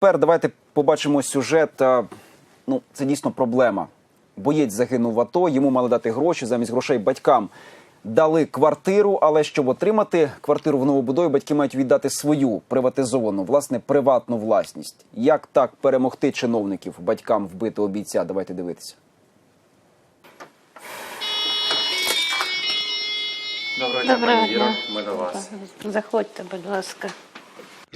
Тепер давайте побачимо сюжет. Ну, це дійсно проблема. Боєць загинув в АТО, йому мали дати гроші замість грошей батькам. Дали квартиру, але щоб отримати квартиру в новобудові, батьки мають віддати свою приватизовану, власне, приватну власність. Як так перемогти чиновників батькам вбити обійця? Давайте дивитися. Доброго дня, Доброго пані дня. Ми до вас. Заходьте, будь ласка.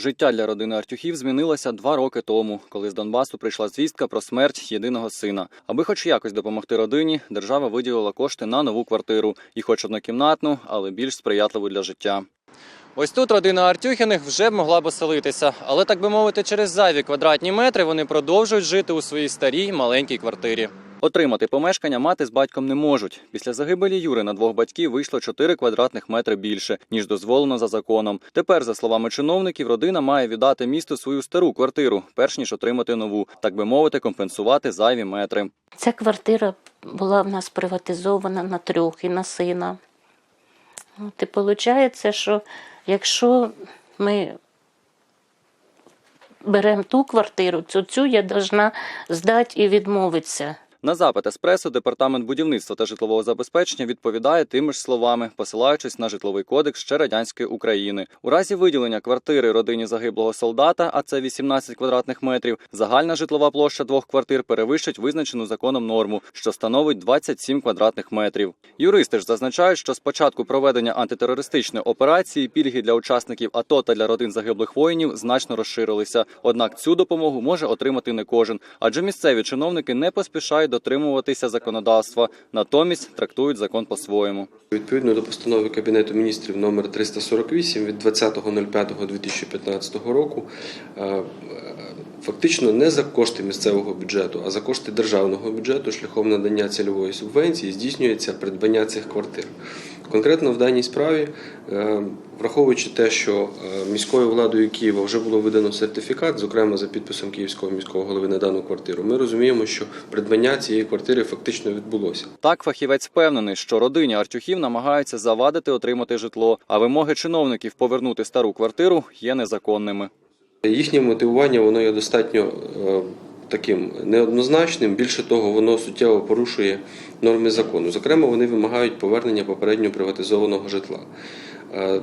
Життя для родини Артюхів змінилося два роки тому, коли з Донбасу прийшла звістка про смерть єдиного сина. Аби хоч якось допомогти родині, держава виділила кошти на нову квартиру, і хоч однокімнатну, але більш сприятливу для життя. Ось тут родина Артюхіних вже б могла б оселитися, але так би мовити, через зайві квадратні метри вони продовжують жити у своїй старій маленькій квартирі. Отримати помешкання мати з батьком не можуть. Після загибелі Юри на двох батьків вийшло 4 квадратних метри більше, ніж дозволено за законом. Тепер, за словами чиновників, родина має віддати місту свою стару квартиру, перш ніж отримати нову, так би мовити, компенсувати зайві метри. Ця квартира була в нас приватизована на трьох і на сина. От і виходить, що якщо ми беремо ту квартиру, то цю я повинна здати і відмовитися. На запит еспресо департамент будівництва та житлового забезпечення відповідає тими ж словами, посилаючись на житловий кодекс ще радянської України. У разі виділення квартири родині загиблого солдата, а це 18 квадратних метрів, загальна житлова площа двох квартир перевищить визначену законом норму, що становить 27 квадратних метрів. Юристи ж зазначають, що з початку проведення антитерористичної операції пільги для учасників АТО та для родин загиблих воїнів значно розширилися. Однак цю допомогу може отримати не кожен, адже місцеві чиновники не поспішають дотримуватися законодавства, натомість трактують закон по-своєму. Відповідно до постанови Кабінету міністрів номер 348 від 20.05.2015 року, е, е, фактично не за кошти місцевого бюджету, а за кошти державного бюджету шляхом надання цільової субвенції здійснюється придбання цих квартир. Конкретно в даній справі, е, враховуючи те, що міською владою Києва вже було видано сертифікат, зокрема за підписом Київського міського голови на дану квартиру, ми розуміємо, що придбання цієї квартири фактично відбулося. Так, фахівець впевнений, що родині Артюхів намагаються завадити отримати житло, а вимоги чиновників повернути стару квартиру є незаконними. Їхнє мотивування воно є достатньо е, таким неоднозначним. Більше того, воно суттєво порушує норми закону. Зокрема, вони вимагають повернення попередньо приватизованого житла. Е,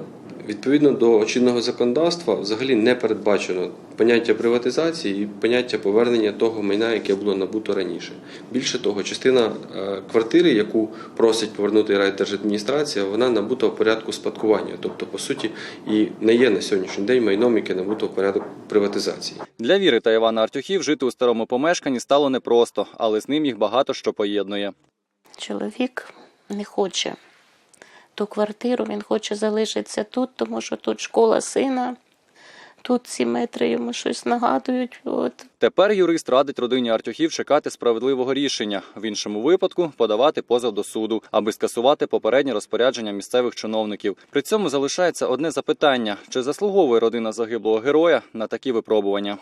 Відповідно до чинного законодавства, взагалі не передбачено поняття приватизації і поняття повернення того майна, яке було набуто раніше. Більше того, частина е, квартири, яку просить повернути райдержадміністрація, вона набута в порядку спадкування, тобто, по суті, і не є на сьогоднішній день майном, яке набуто в порядок приватизації. Для Віри та Івана Артюхів жити у старому помешканні стало непросто, але з ним їх багато що поєднує. Чоловік не хоче ту квартиру, він хоче залишитися тут, тому що тут школа сина, тут ці метри йому щось нагадують. От. Тепер юрист радить родині Артюхів чекати справедливого рішення, в іншому випадку подавати позов до суду, аби скасувати попереднє розпорядження місцевих чиновників. При цьому залишається одне запитання: чи заслуговує родина загиблого героя на такі випробування?